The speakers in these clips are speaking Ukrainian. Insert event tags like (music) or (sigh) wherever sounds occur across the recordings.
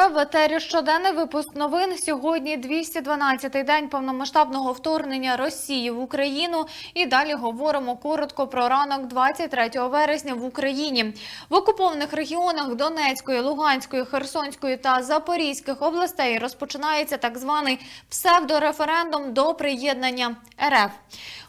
Телеканалі В етері щоденний випуск новин. Сьогодні 212-й день повномасштабного вторгнення Росії в Україну. І далі говоримо коротко про ранок 23 вересня в Україні. В окупованих регіонах Донецької, Луганської, Херсонської та Запорізьких областей розпочинається так званий псевдореферендум до приєднання РФ.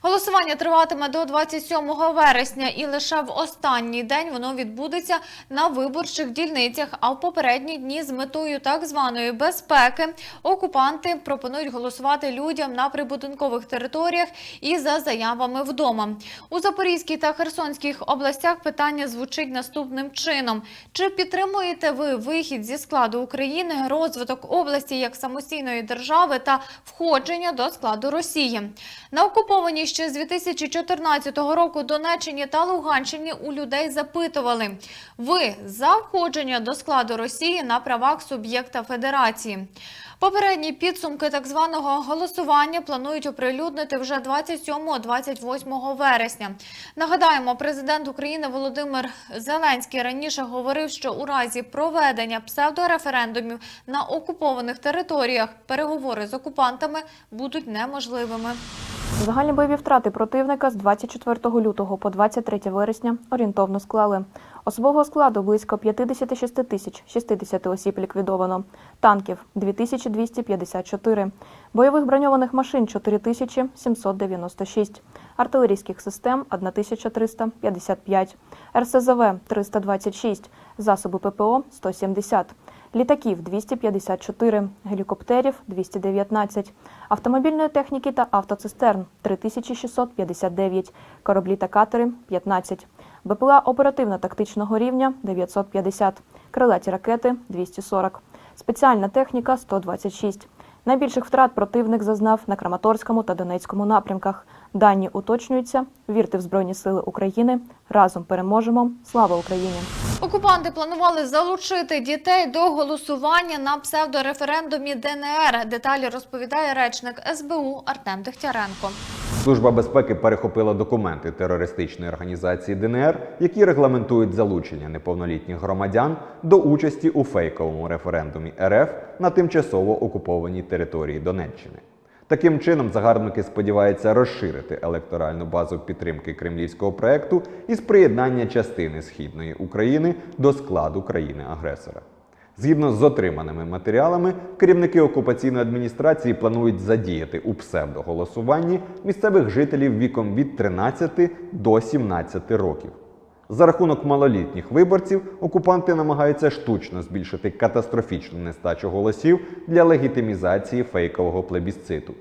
Голосування триватиме до 27 вересня, і лише в останній день воно відбудеться на виборчих дільницях. А в попередні дні з метою так званої безпеки окупанти пропонують голосувати людям на прибудинкових територіях і за заявами вдома. У Запорізькій та Херсонських областях питання звучить наступним чином: чи підтримуєте ви вихід зі складу України, розвиток області як самостійної держави та входження до складу Росії? На окупованій ще з 2014 року Донеччині та Луганщині у людей запитували: ви за входження до складу Росії на правах суб'єкта Федерації? Попередні підсумки так званого голосування планують оприлюднити вже 27-28 вересня. Нагадаємо, президент України Володимир Зеленський раніше говорив, що у разі проведення псевдореферендумів на окупованих територіях переговори з окупантами будуть неможливими. Загальні бойові втрати противника з 24 лютого по 23 вересня орієнтовно склали. Особового складу близько 56 тисяч 60 осіб ліквідовано, танків 2254, бойових броньованих машин 4796, артилерійських систем 1355, РСЗВ 326, засоби ППО 170, літаків 254, гелікоптерів 219, автомобільної техніки та автоцистерн 3659, кораблі та катери 15, БПЛА оперативно-тактичного рівня 950, крилаті ракети 240, спеціальна техніка 126. Найбільших втрат противник зазнав на Краматорському та Донецькому напрямках. Дані уточнюються. Вірте в Збройні Сили України. Разом переможемо. Слава Україні! Окупанти планували залучити дітей до голосування на псевдореферендумі ДНР. Деталі розповідає речник СБУ Артем Дегтяренко. Служба безпеки перехопила документи терористичної організації ДНР, які регламентують залучення неповнолітніх громадян до участі у фейковому референдумі РФ на тимчасово окупованій території Донеччини. Таким чином, загарбники сподіваються розширити електоральну базу підтримки кремлівського проекту із приєднання частини східної України до складу країни-агресора. Згідно з отриманими матеріалами, керівники окупаційної адміністрації планують задіяти у псевдоголосуванні місцевих жителів віком від 13 до 17 років. За рахунок малолітніх виборців окупанти намагаються штучно збільшити катастрофічну нестачу голосів для легітимізації фейкового плебісциту.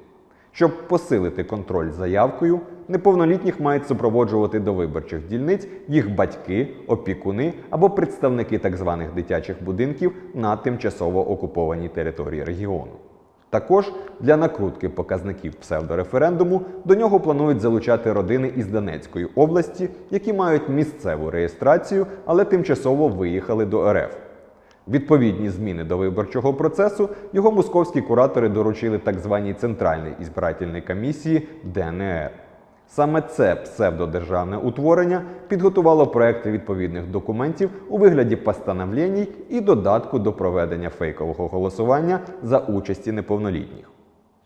Щоб посилити контроль за явкою, неповнолітніх мають супроводжувати до виборчих дільниць їх батьки, опікуни або представники так званих дитячих будинків на тимчасово окупованій території регіону. Також для накрутки показників псевдореферендуму до нього планують залучати родини із Донецької області, які мають місцеву реєстрацію, але тимчасово виїхали до РФ. Відповідні зміни до виборчого процесу його московські куратори доручили так званій Центральній ізбирательній комісії ДНР. Саме це псевдодержавне утворення підготувало проекти відповідних документів у вигляді постановлень і додатку до проведення фейкового голосування за участі неповнолітніх.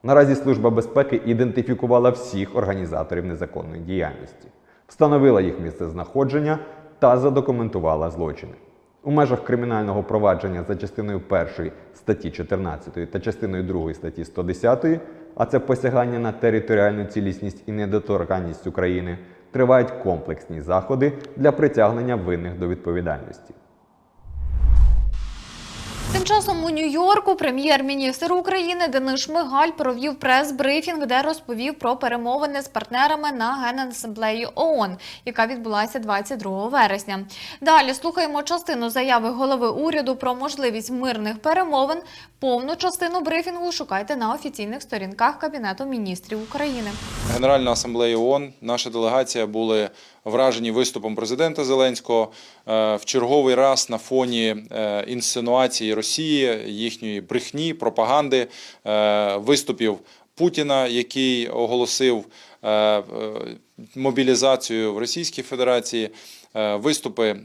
Наразі Служба безпеки ідентифікувала всіх організаторів незаконної діяльності, встановила їх місцезнаходження та задокументувала злочини. У межах кримінального провадження за частиною 1 статті 14 та частиною 2 статті 110, а це посягання на територіальну цілісність і недоторканність України, тривають комплексні заходи для притягнення винних до відповідальності. Тим часом у Нью-Йорку прем'єр-міністр України Денис Шмигаль провів прес-брифінг, де розповів про перемовини з партнерами на Генасамблеї ООН, яка відбулася 22 вересня. Далі слухаємо частину заяви голови уряду про можливість мирних перемовин. Повну частину брифінгу шукайте на офіційних сторінках Кабінету міністрів України. Генеральна асамблея ООН, наша делегація були вражені виступом президента Зеленського е, в черговий раз на фоні е, інсинуації Росії, їхньої брехні, пропаганди, е, виступів Путіна, який оголосив мобілізацію в Російській Федерації, виступи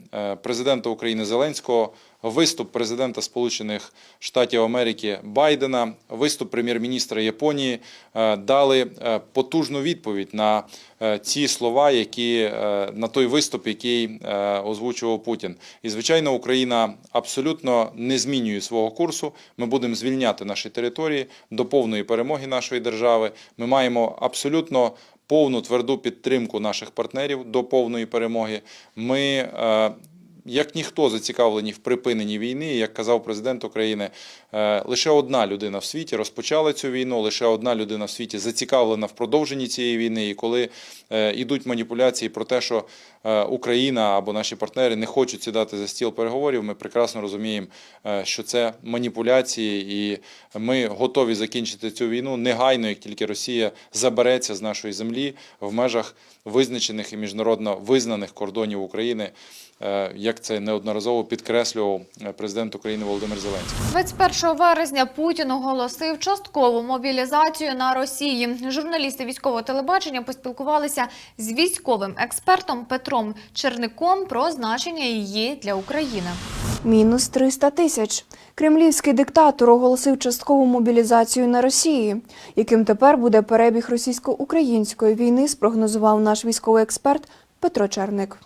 президента України Зеленського, виступ президента Сполучених Штатів Америки Байдена, виступ прем'єр-міністра Японії е, дали е, потужну відповідь на е, ці слова, які на той виступ, який озвучував Путін. І звичайно, Україна абсолютно не змінює свого курсу. Ми будемо звільняти наші території до повної перемоги нашої держави. Ми маємо абсолютно повну тверду підтримку наших партнерів до повної перемоги. Ми як ніхто зацікавлені в припиненні війни, як казав президент України, е, лише одна людина в світі розпочала цю війну, лише одна людина в світі зацікавлена в продовженні цієї війни. І коли е, йдуть маніпуляції про те, що е, Україна або наші партнери не хочуть сідати за стіл переговорів, ми прекрасно розуміємо, е, що це маніпуляції, і ми готові закінчити цю війну негайно, як тільки Росія забереться з нашої землі в межах визначених і міжнародно визнаних кордонів України, е, як це неодноразово підкреслював е, президент України Володимир Зеленський. 21 вересня Путін оголосив часткову мобілізацію на Росії. Журналісти військового телебачення поспілкувалися з військовим експертом Петром Черником про значення її для України. Мінус 300 тисяч. Кремлівський диктатор оголосив часткову мобілізацію на Росії. Яким тепер буде перебіг російсько-української війни, спрогнозував наш військовий експерт Петро Черник.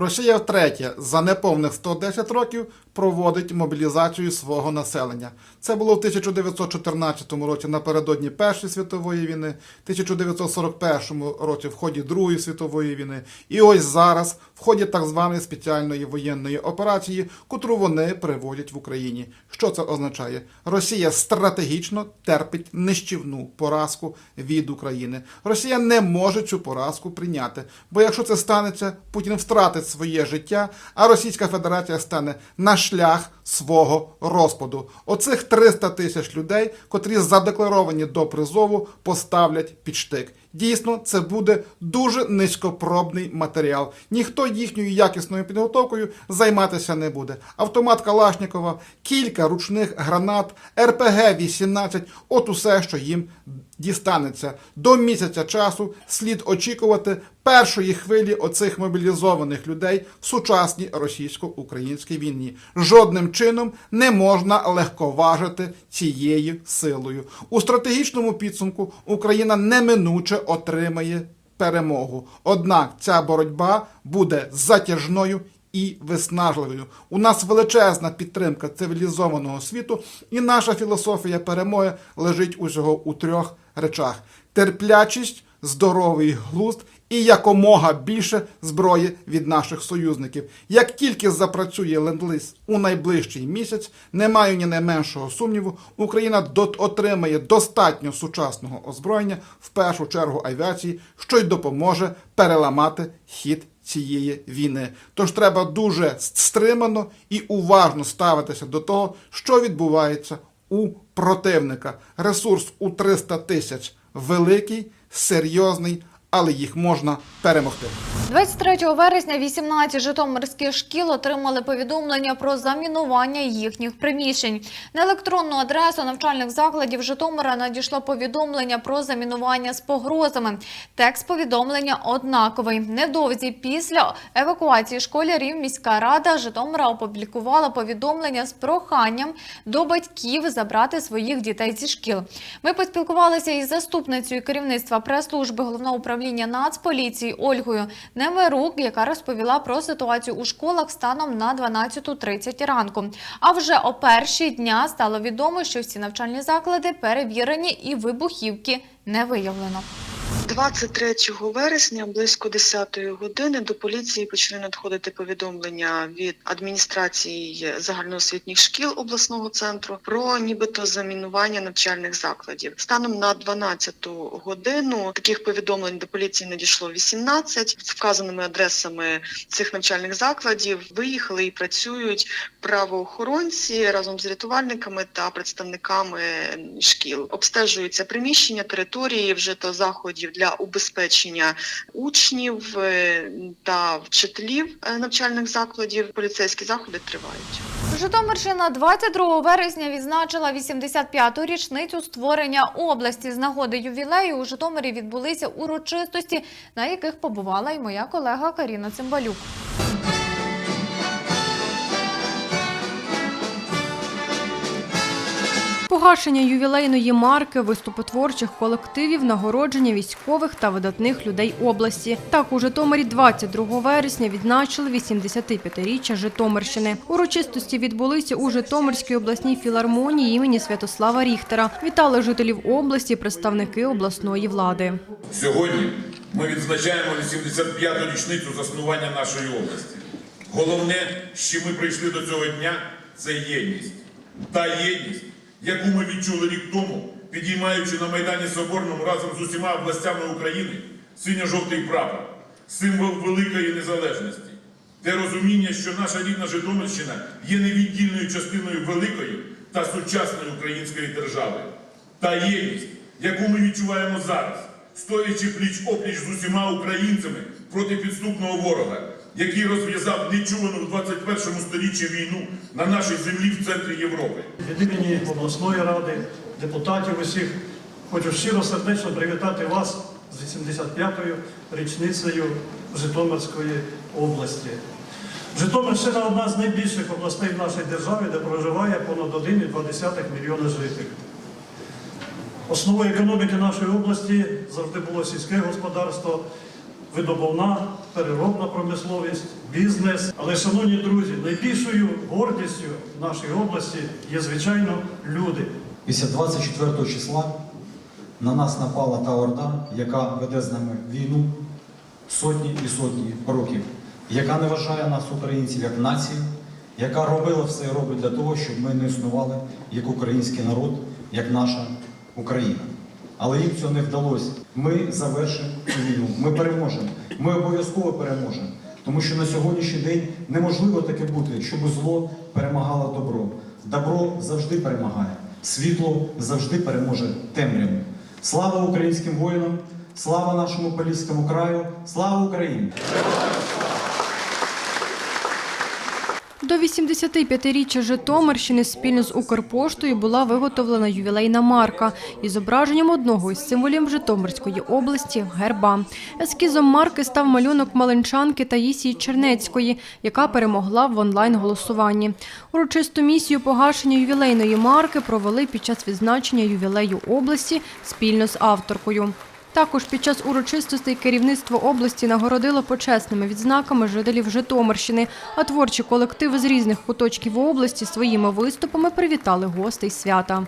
Росія втретє за неповних 110 років проводить мобілізацію свого населення. Це було в 1914 році напередодні Першої світової війни, 1941 році в ході Другої світової війни, і ось зараз в ході так званої спеціальної воєнної операції, котру вони приводять в Україні. Що це означає? Росія стратегічно терпить нищівну поразку від України. Росія не може цю поразку прийняти, бо якщо це станеться, Путін втратить своє життя, а Російська Федерація стане на шлях свого розпаду. Оцих 300 тисяч людей, котрі задекларовані до призову, поставлять під штик. Дійсно, це буде дуже низькопробний матеріал. Ніхто їхньою якісною підготовкою займатися не буде. Автомат Калашнікова, кілька ручних гранат, РПГ-18 – от усе, що їм дістанеться. До місяця часу слід очікувати першої хвилі оцих мобілізованих людей в сучасній російсько-українській війні. Жодним чином не можна легковажити цією силою. У стратегічному підсумку Україна неминуче отримає перемогу. Однак ця боротьба буде затяжною і виснажливою. У нас величезна підтримка цивілізованого світу, і наша філософія перемоги лежить усього у трьох речах: терплячість, здоровий глузд і якомога більше зброї від наших союзників. Як тільки запрацює ленд-лиз у найближчий місяць, не маю ні найменшого сумніву, Україна отримає достатньо сучасного озброєння, в першу чергу авіації, що й допоможе переламати хід цієї війни. Тож треба дуже стримано і уважно ставитися до того, що відбувається у противника. Ресурс у 300 тисяч великий, серйозний, але їх можна перемогти. 23 вересня 18 житомирських шкіл отримали повідомлення про замінування їхніх приміщень. На електронну адресу навчальних закладів Житомира надійшло повідомлення про замінування з погрозами. Текст повідомлення однаковий. Невдовзі після евакуації школярів міська рада Житомира опублікувала повідомлення з проханням до батьків забрати своїх дітей зі шкіл. Ми поспілкувалися із заступницею керівництва прес-служби головного управління Нацполіції Ольгою Немирук, яка розповіла про ситуацію у школах станом на 12.30 ранку. А вже о перші дня стало відомо, що всі навчальні заклади перевірені і вибухівки не виявлено. 23 вересня близько 10 години до поліції почали надходити повідомлення від адміністрації загальноосвітніх шкіл обласного центру про нібито замінування навчальних закладів. Станом на 12 годину таких повідомлень до поліції надійшло 18. З вказаними адресами цих навчальних закладів виїхали і працюють правоохоронці разом з рятувальниками та представниками шкіл. Обстежуються приміщення, території вжито заходів для убезпечення учнів е, та вчителів е, навчальних закладів. Поліцейські заходи тривають. Житомирщина 22 вересня відзначила 85-ту річницю створення області. З нагоди ювілею у Житомирі відбулися урочистості, на яких побувала і моя колега Каріна Цимбалюк. Погашення ювілейної марки, виступи творчих колективів, нагородження військових та видатних людей області. Так у Житомирі 22 вересня відзначили 85-річчя Житомирщини. Урочистості відбулися у Житомирській обласній філармонії імені Святослава Ріхтера. Вітали жителів області, представники обласної влади. Сьогодні ми відзначаємо 85-ту річницю заснування нашої області. Головне, чим ми прийшли до цього дня, це єдність. Та єдність, яку ми відчули рік тому, підіймаючи на Майдані Соборному разом з усіма областями України синьо-жовтий прапор, символ великої незалежності. Те розуміння, що наша рідна Житомирщина є невіддільною частиною великої та сучасної української держави. Та єдність, яку ми відчуваємо зараз, стоячи пліч опліч з усіма українцями проти підступного ворога, який розв'язав нечувану в 21 сторіччі війну на нашій землі в центрі Європи. Від імені обласної ради, депутатів усіх хочу щиро сердечно привітати вас з 85-ю річницею Житомирської області. Житомирщина одна з найбільших областей в нашій державі, де проживає понад 1,2 мільйона жителів. Основою економіки нашої області завжди було сільське господарство, видобувна, переробна промисловість, бізнес. Але, шановні друзі, найбільшою гордістю нашої області є, звичайно, люди. Після 24 числа на нас напала та орда, яка веде з нами війну сотні і сотні років, яка не вважає нас, українців, як націю, яка робила все і робить для того, щоб ми не існували як український народ, як наша Україна. Але їм цього не вдалося. Ми завершимо війну. Ми переможемо. Ми обов'язково переможемо. Тому що на сьогоднішній день неможливо таке бути, щоб зло перемагало добро. Добро завжди перемагає. Світло завжди переможе темряву. Слава українським воїнам! Слава нашому Поліському краю! Слава Україні! До 85-річчя Житомирщини спільно з Укрпоштою була виготовлена ювілейна марка із зображенням одного із символів Житомирської області – герба. Ескізом марки став малюнок маленчанки Таїсії Чернецької, яка перемогла в онлайн-голосуванні. Урочисту місію погашення ювілейної марки провели під час відзначення ювілею області спільно з авторкою. Також під час урочистостей керівництво області нагородило почесними відзнаками жителів Житомирщини, а творчі колективи з різних куточків області своїми виступами привітали гостей свята.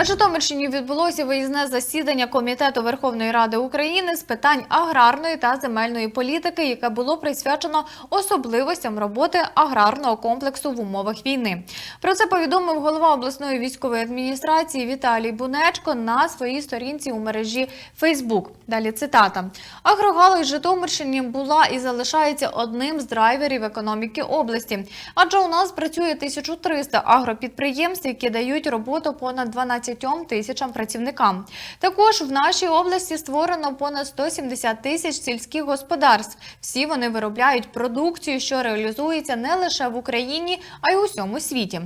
На Житомирщині відбулося виїзне засідання Комітету Верховної Ради України з питань аграрної та земельної політики, яке було присвячено особливостям роботи аграрного комплексу в умовах війни. Про це повідомив голова обласної військової адміністрації Віталій Бунечко на своїй сторінці у мережі Фейсбук. Далі цитата: Агрогалузь Житомирщині була і залишається одним з драйверів економіки області, адже у нас працює 1300 агропідприємств, які дають роботу понад 12 тисячам працівникам. Також в нашій області створено понад 170 тисяч сільських господарств. Всі вони виробляють продукцію, що реалізується не лише в Україні, а й у всьому світі.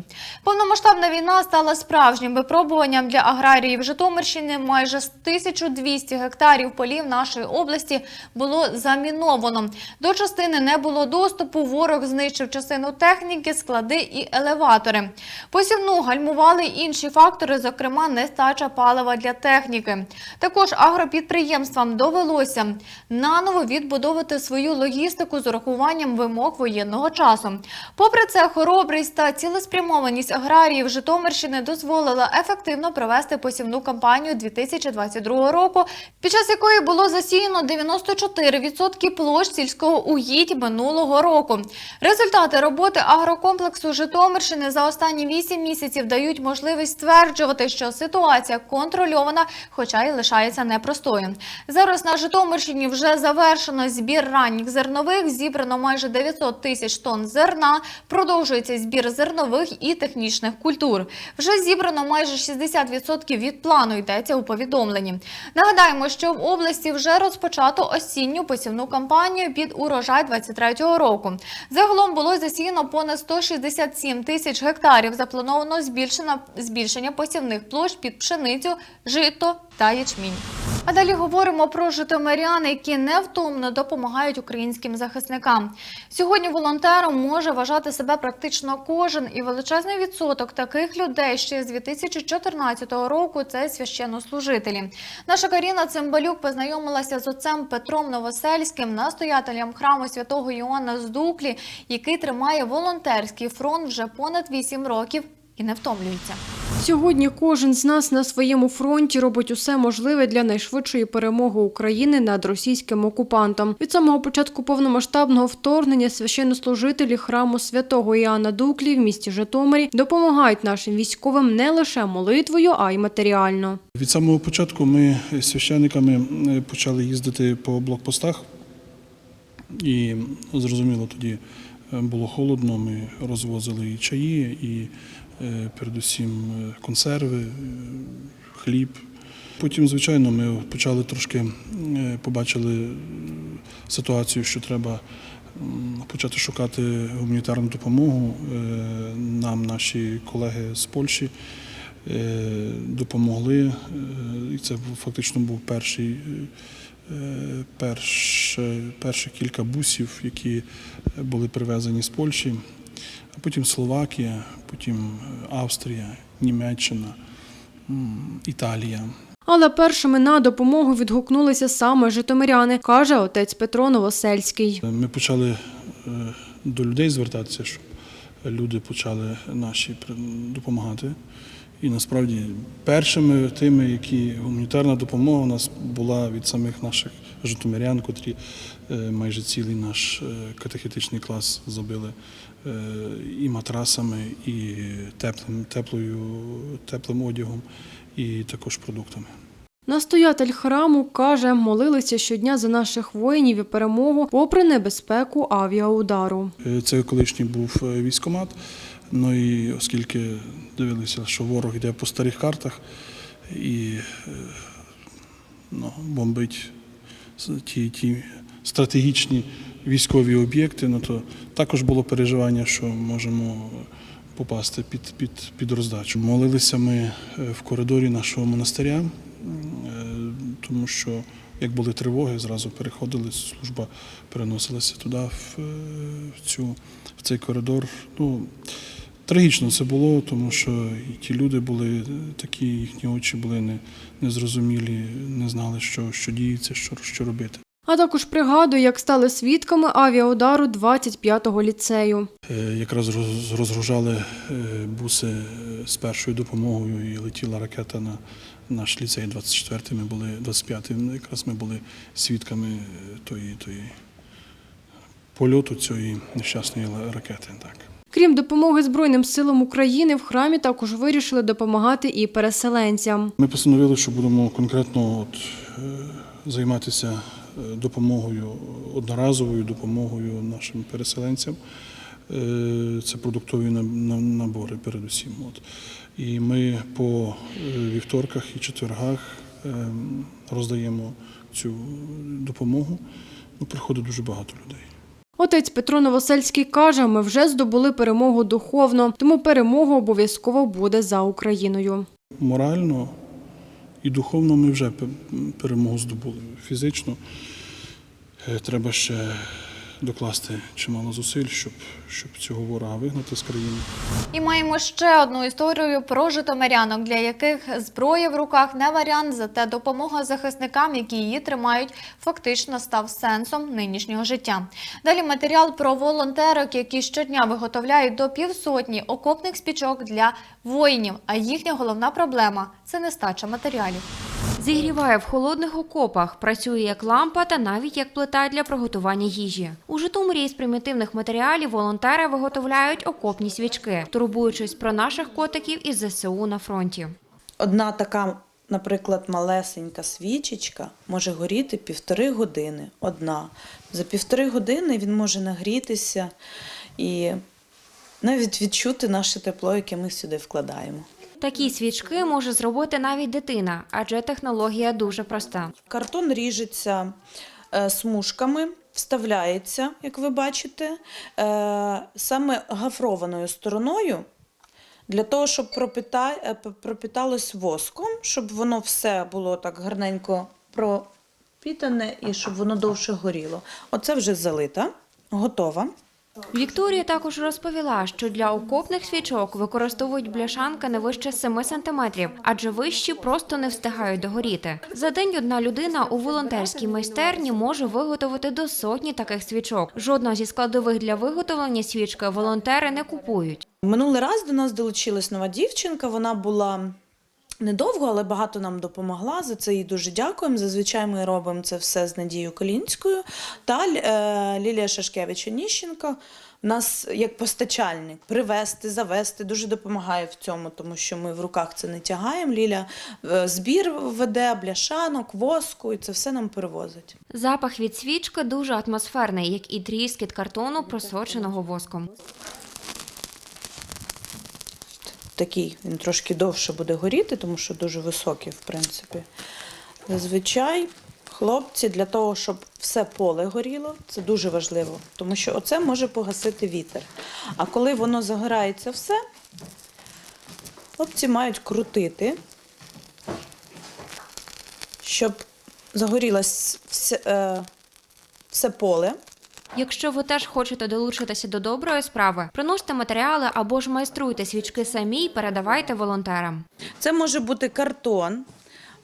Повномасштабна війна стала справжнім випробуванням для аграріїв Житомирщини. Майже з 1200 гектарів полів нашої області було заміновано. До частини не було доступу. Ворог знищив частину техніки, склади і елеватори. Посівну гальмували інші фактори, зокрема зокрема нестача палива для техніки. Також агропідприємствам довелося наново відбудовувати свою логістику з урахуванням вимог воєнного часу. Попри це, хоробрість та цілеспрямованість аграріїв Житомирщини дозволила ефективно провести посівну кампанію 2022 року, під час якої було засіяно 94% площ сільського угідь минулого року. Результати роботи агрокомплексу Житомирщини за останні 8 місяців дають можливість стверджувати, що ситуація контрольована, хоча й лишається непростою. Зараз на Житомирщині вже завершено збір ранніх зернових, зібрано майже 900 тисяч тонн зерна. Продовжується збір зернових і технічних культур. Вже зібрано майже 60% від плану. Йдеться у повідомленні. Нагадаємо, що в області вже розпочато осінню посівну кампанію під урожай 23-го року. Загалом було засіяно понад 167 тисяч гектарів. Заплановано збільшення посівних площ під пшеницю, жито та ячмінь. А далі говоримо про житомирян, які невтомно допомагають українським захисникам. Сьогодні волонтером може вважати себе практично кожен, і величезний відсоток таких людей ще з 2014 року це священнослужителі. Наша Каріна Цимбалюк познайомилася з отцем Петром Новосельським, настоятелем храму святого Іоанна з Дуклі, який тримає волонтерський фронт вже понад 8 років і не втомлюється. Сьогодні кожен з нас на своєму фронті робить усе можливе для найшвидшої перемоги України над російським окупантом. Від самого початку повномасштабного вторгнення священнослужителі храму святого Іоанна Дуклі в місті Житомирі допомагають нашим військовим не лише молитвою, а й матеріально. Від самого початку ми з священниками е, почали їздити по блокпостах, і зрозуміло, тоді е, було холодно. Ми розвозили і чаї, і передусім е, консерви, е, хліб. Потім, звичайно, ми почали трошки е, побачили е, ситуацію, що треба почати шукати гуманітарну допомогу. Е, Нам наші колеги з Польщі е, допомогли. Е, І це фактично був перший, е, перш, перші кілька бусів, які були привезені з Польщі, потім Словакія, потім е, Австрія, Німеччина, Італія. Але першими на допомогу відгукнулися саме житомиряни, каже отець Петро Новосельський. Ми почали е, до людей звертатися, щоб люди почали наші допомагати. І насправді першими тими, які гуманітарна допомога у нас була від самих наших житомирян, котрі е, майже цілий наш катехетичний клас забили і матрасами, і теплим, теплою, теплим одягом, і також продуктами. Настоятель храму каже, молилися щодня за наших воїнів і перемогу, попри небезпеку авіаудару. Е, Це колишній був е, військомат. Ну і оскільки дивилися, що ворог йде по старих картах і е, ну, бомбить ті, ті стратегічні військові об'єкти, ну то також було переживання, що можемо попасти під, під, під роздачу. Молилися ми е, в коридорі нашого монастиря, е, тому що як були тривоги, зразу переходили, служба переносилася туди, в, е, в, цю, в цей коридор. Ну, трагічно це було, тому що ті люди були такі, їхні очі були не, незрозумілі, не знали, що, що діється, що, що робити. А також пригадує, як стали свідками авіаудару 25-го ліцею. Е, Якраз роз- розгружали е, буси е, з першою допомогою і летіла ракета на наш ліцей 24 Ми були 25-м, якраз ми були свідками тої, тої польоту цієї нещасної ракети. Так. Крім допомоги Збройним силам України, в храмі також вирішили допомагати і переселенцям. Ми постановили, що будемо конкретно от, е, займатися е, допомогою, одноразовою допомогою нашим переселенцям. Е, Це продуктові на- на- набори передусім. От. І ми по вівторках і четвергах е, роздаємо цю допомогу. Ну, приходить дуже багато людей. Отець Петро Новосельський каже, ми вже здобули перемогу духовно, тому перемога обов'язково буде за Україною. Морально і духовно ми вже перемогу здобули. Фізично е, треба ще докласти чимало зусиль, щоб, щоб цього ворога вигнати з країни. І маємо ще одну історію про житомирянок, для яких зброя в руках не варіант, зате допомога захисникам, які її тримають, фактично став сенсом нинішнього життя. Далі матеріал про волонтерок, які щодня виготовляють до півсотні окопних спічок для воїнів. А їхня головна проблема це нестача матеріалів. Зігріває в холодних окопах, працює як лампа та навіть як плита для приготування їжі. У Житомирі із примітивних матеріалів волонтери виготовляють окопні свічки, турбуючись про наших котиків із ЗСУ на фронті. Одна така, наприклад, малесенька свічечка може горіти півтори години. Одна. За півтори години він може нагрітися і навіть відчути наше тепло, яке ми сюди вкладаємо. Такі свічки може зробити навіть дитина, адже технологія дуже проста. Картон ріжеться е, смужками, вставляється, як ви бачите, е, саме гафрованою стороною. Для того, щоб пропита... е, воском, щоб воно все було так гарненько пропітане і щоб воно довше горіло. Оце вже залита, готова. Вікторія також розповіла, що для окопних свічок використовують бляшанки не вище 7 сантиметрів, адже вищі просто не встигають догоріти. За день одна людина у волонтерській майстерні може виготовити до сотні таких свічок. Жодна зі складових для виготовлення свічки волонтери не купують. Минулий раз до нас долучилась нова дівчинка. Вона була недовго, але багато нам допомогла. За це їй дуже дякуємо. Зазвичай ми робимо це все з Надією Колінською та е, Лілія Шашкевич Оніщенко. Нас як постачальник привезти, завести дуже допомагає в цьому, тому що ми в руках це не тягаємо. Ліля е, збір веде, бляшанок, воску, і це все нам перевозить. Запах від свічки дуже атмосферний, як і тріскіт картону, просоченого воском. Такий, він трошки довше буде горіти, тому що дуже високий, в принципі. Зазвичай хлопці для того, щоб все поле горіло, це дуже важливо, тому що оце може погасити вітер. А коли воно загорається все, хлопці мають крутити, щоб загорілось все, е, все поле. Якщо ви теж хочете долучитися до доброї справи, приносьте матеріали або ж майструйте свічки самі і передавайте волонтерам. Це може бути картон,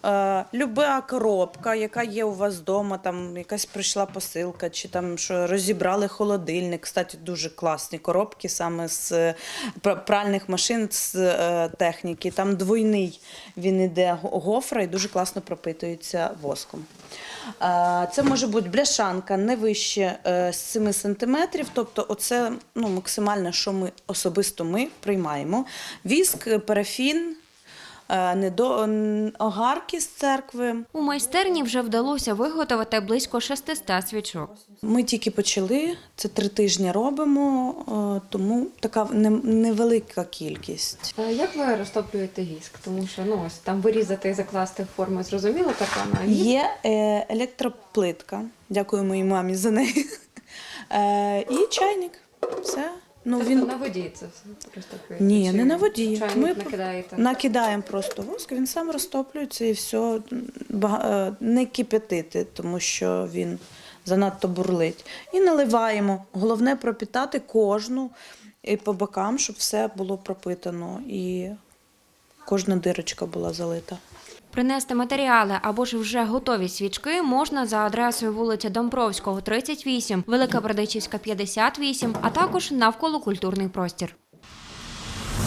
е, люба коробка, яка є у вас вдома, там якась прийшла посилка, чи там що розібрали холодильник. Кстати, дуже класні коробки саме з е, пральних машин з е, техніки. Там двойний він іде гофра і дуже класно пропитується воском. Е, Це може бути бляшанка не вище е, 7 см, тобто оце ну, максимально, що ми особисто ми приймаємо. Віск, е, парафін, е, недо... огарки з церкви. У майстерні вже вдалося виготовити близько 600 свічок. Ми тільки почали, це три тижні робимо, е, тому така невелика кількість. Як ви розтоплюєте віск? Тому що ну ось там вирізати і закласти в форму зрозуміло така на. Є е, електроплитка, дякую моїй мамі за неї. (laughs) Е, і чайник. Все. Ну, Тобто він... на воді це все розтоплюєте? Ні, Чи не на воді. Чайник Ми накидаєте? накидаємо просто воск, він сам розтоплюється і все. Не кип'ятити, тому що він занадто бурлить. І наливаємо. Головне пропітати кожну і по бокам, щоб все було пропитано і кожна дирочка була залита. Принести матеріали або ж вже готові свічки можна за адресою вулиця Домбровського, 38, Велика Бердичівська, 58, а також навколо культурний простір.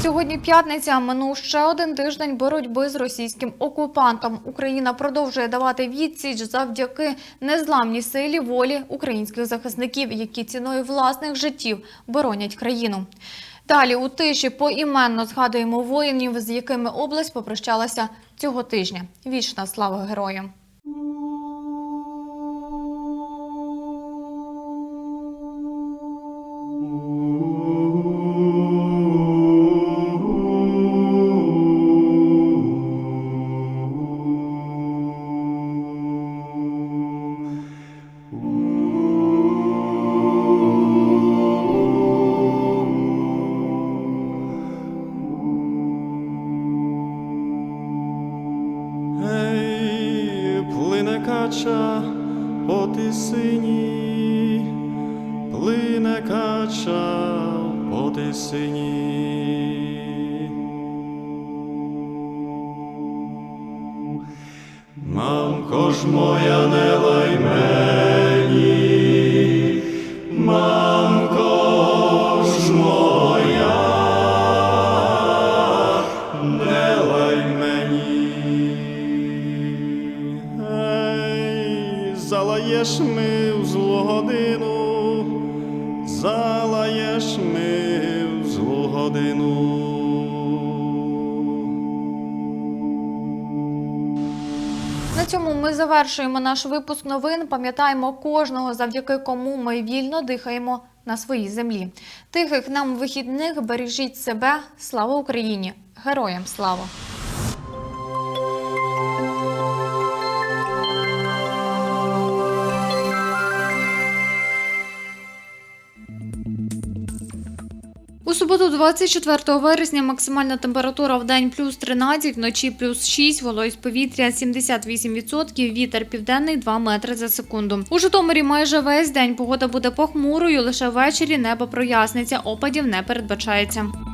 Сьогодні п'ятниця. Минув ще один тиждень боротьби з російським окупантом. Україна продовжує давати відсіч завдяки незламній силі волі українських захисників, які ціною власних життів боронять країну. Далі у тиші поіменно згадуємо воїнів, з якими область попрощалася цього тижня. Вічна слава героям! Мамко ж моя, не лай завершуємо наш випуск новин. Пам'ятаємо кожного, завдяки кому ми вільно дихаємо на своїй землі. Тихих нам вихідних бережіть себе. Слава Україні! Героям слава! У суботу, 24 вересня, максимальна температура в день плюс 13, вночі плюс 6, вологість повітря 78%, вітер південний 2 метри за секунду. У Житомирі майже весь день погода буде похмурою, лише ввечері небо проясниться, опадів не передбачається.